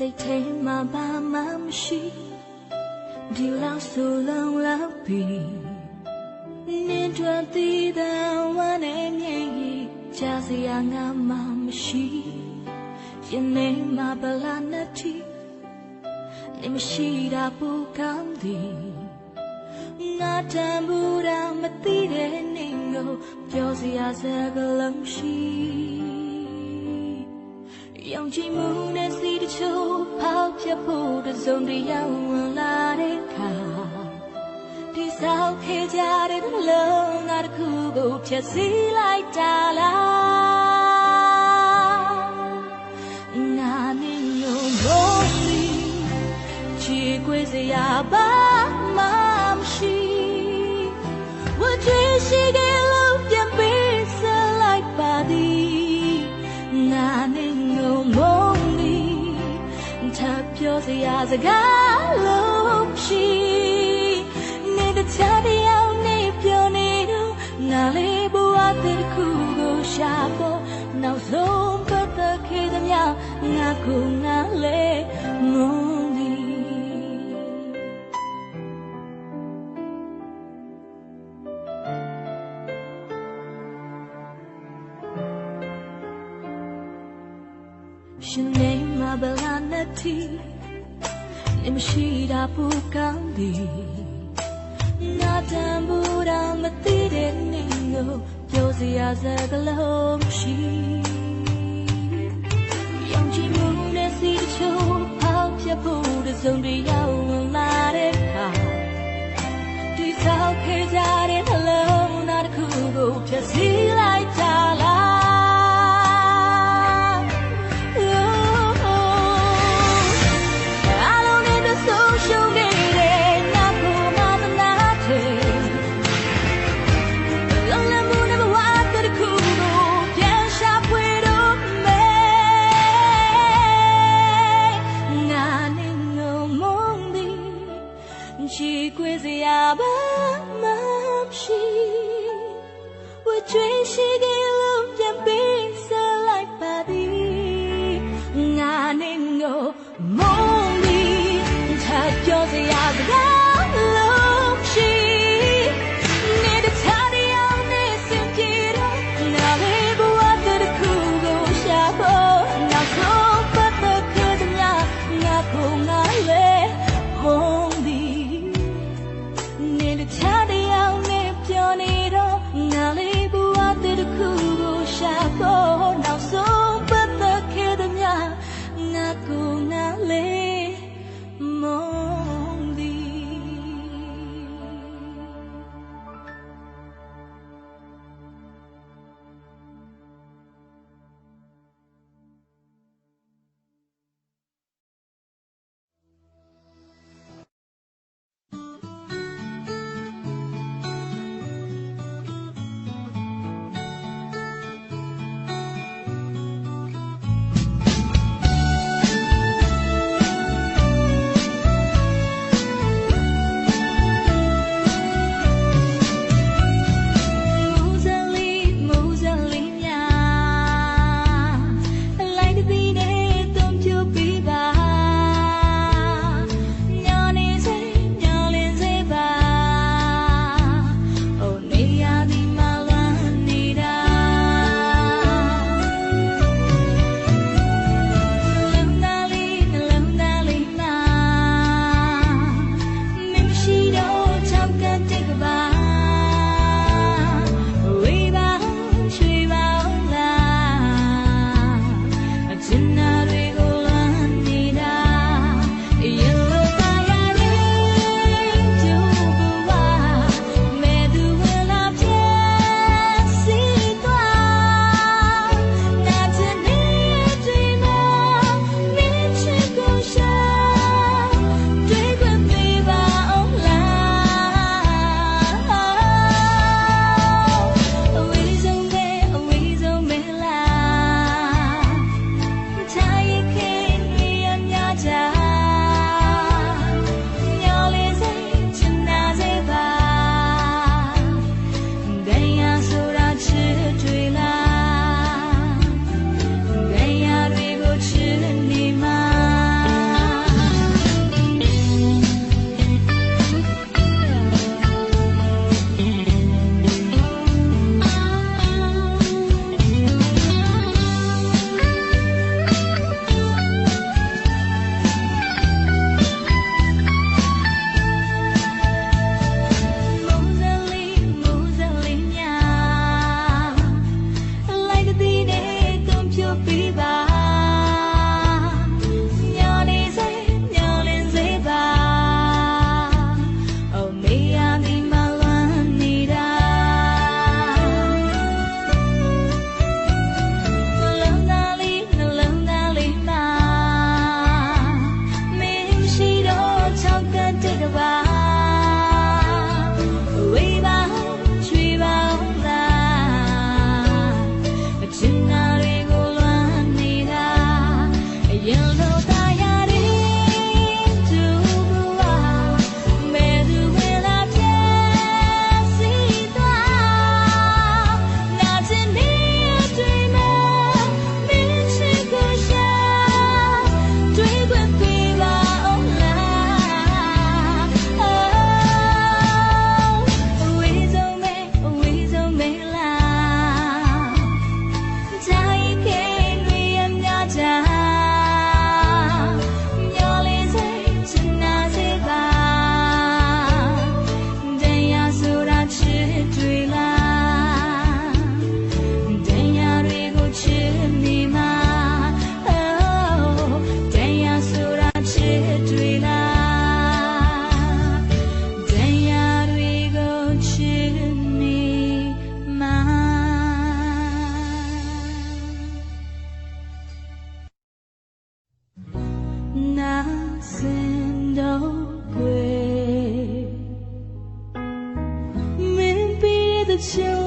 စိတ်ထဲမှာဘာမှမရှိဒီလောက်ဆိုလုံးလောက်ပြီနင်းထွက်သေးတဲ့ဝမ်းနဲ့မြင်ရင်ကြားစရာငါမှမရှိရင်နေမှာဗလာနဲ့တီနေမရှိတာပူကောင်းသည်ငါတန်ဘူးတာမသိတဲ့နေကိုပြောစရာစကားလုံးရှိ ယုံကြည်မှုနဲ့စီတချို့ဖောက်ပြဖို့တစုံတရာဝင်လာတဲ့အခါဒီဆောက်ခဲ့ကြတဲ့နှလုံးသားတစ်ခုကိုဖျက်ဆီးလိုက်တာလားငါနဲ့ညို့လို့ချီခွေစရာပါမရှိဝတ်ကြည့်ရှိခဲ့လို့ပြန်ပေးစလိုက်ပါသည်ငါနဲ့ ငုံမုံသည်ထပ်ပြောစရာစကားလုံးရှိနေတဲ့ချားတယောက်နဲ့ပြောနေတော့ငါလေးဘဝတစ်ခုကိုရှာဖို့နောက်ဆုံးပတ်သက်ခဲ့သမျှငါကိုငါလေး နဲ့တီနေမရှိတာပူကောင်းသည်ငါတန်ဘူးတော့မသိတဲ့နေကိုပြောစရာစကားလုံးရှိယုံကြည်မှုနဲ့စီတချို့ဖောက်ပြဖို့တစုံတရာဝင်လာတဲ့အခါဒီဆောက်ခဲ့ကြတဲ့နှလုံးသားတစ်ခုကိုဖြည့်ဆည်းလိုက် 秋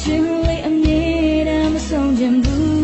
ချင်းလေးအမြဲတမ်းမဆုံးခြင်းဘူး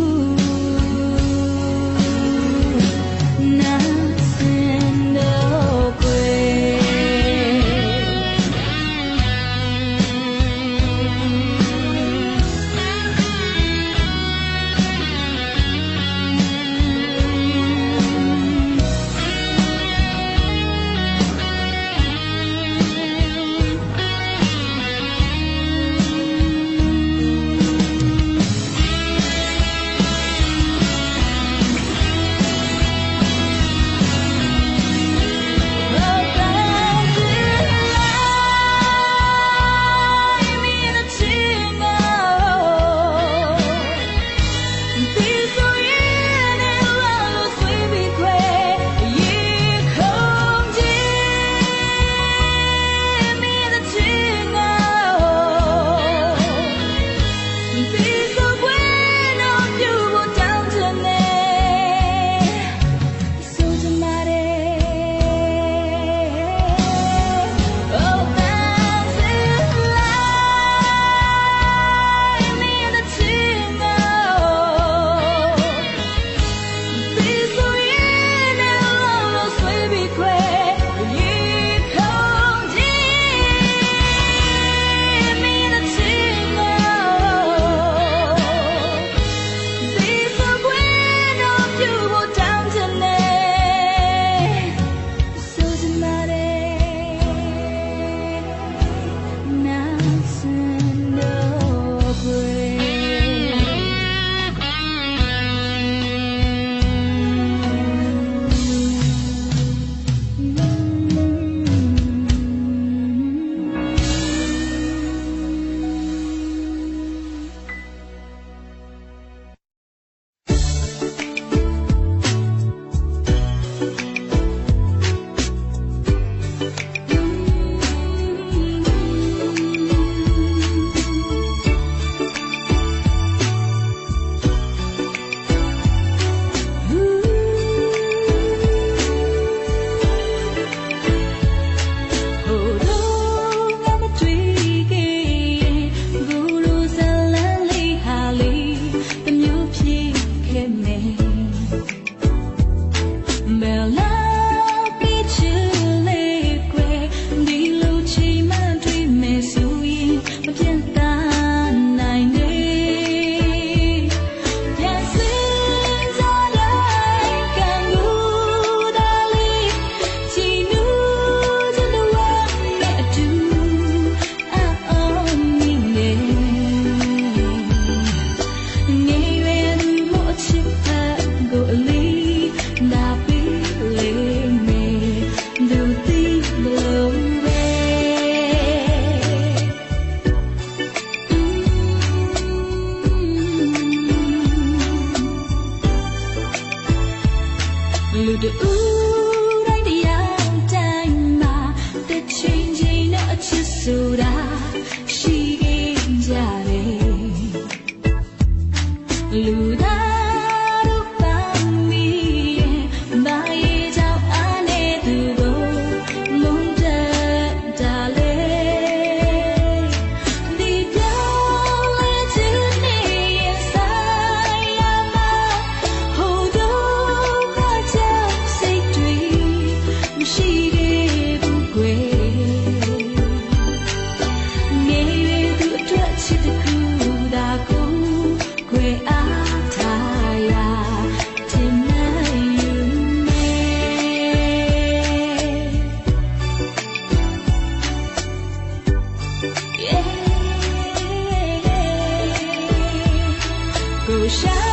shine.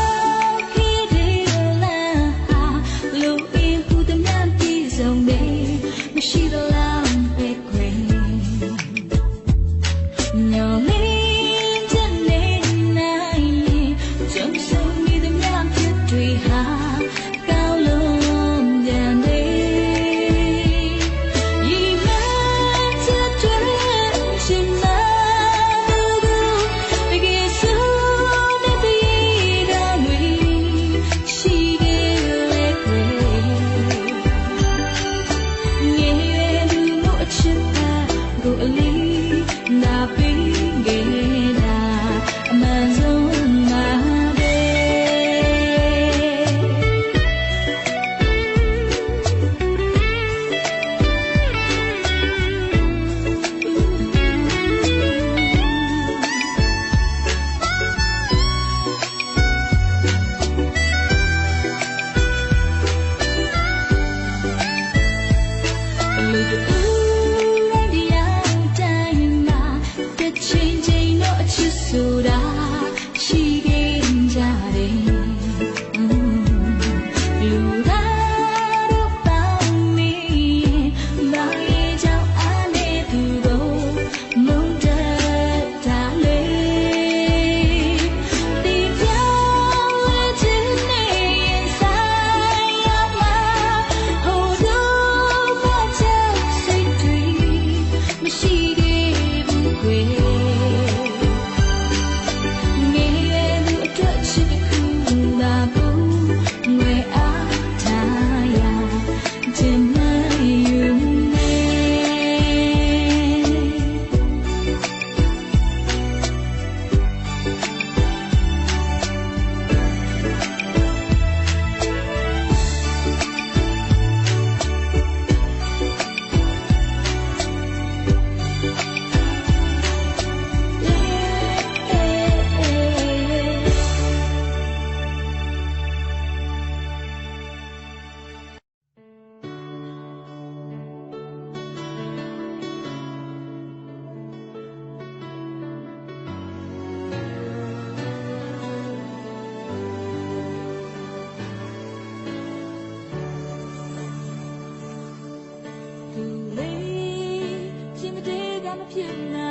偏爱。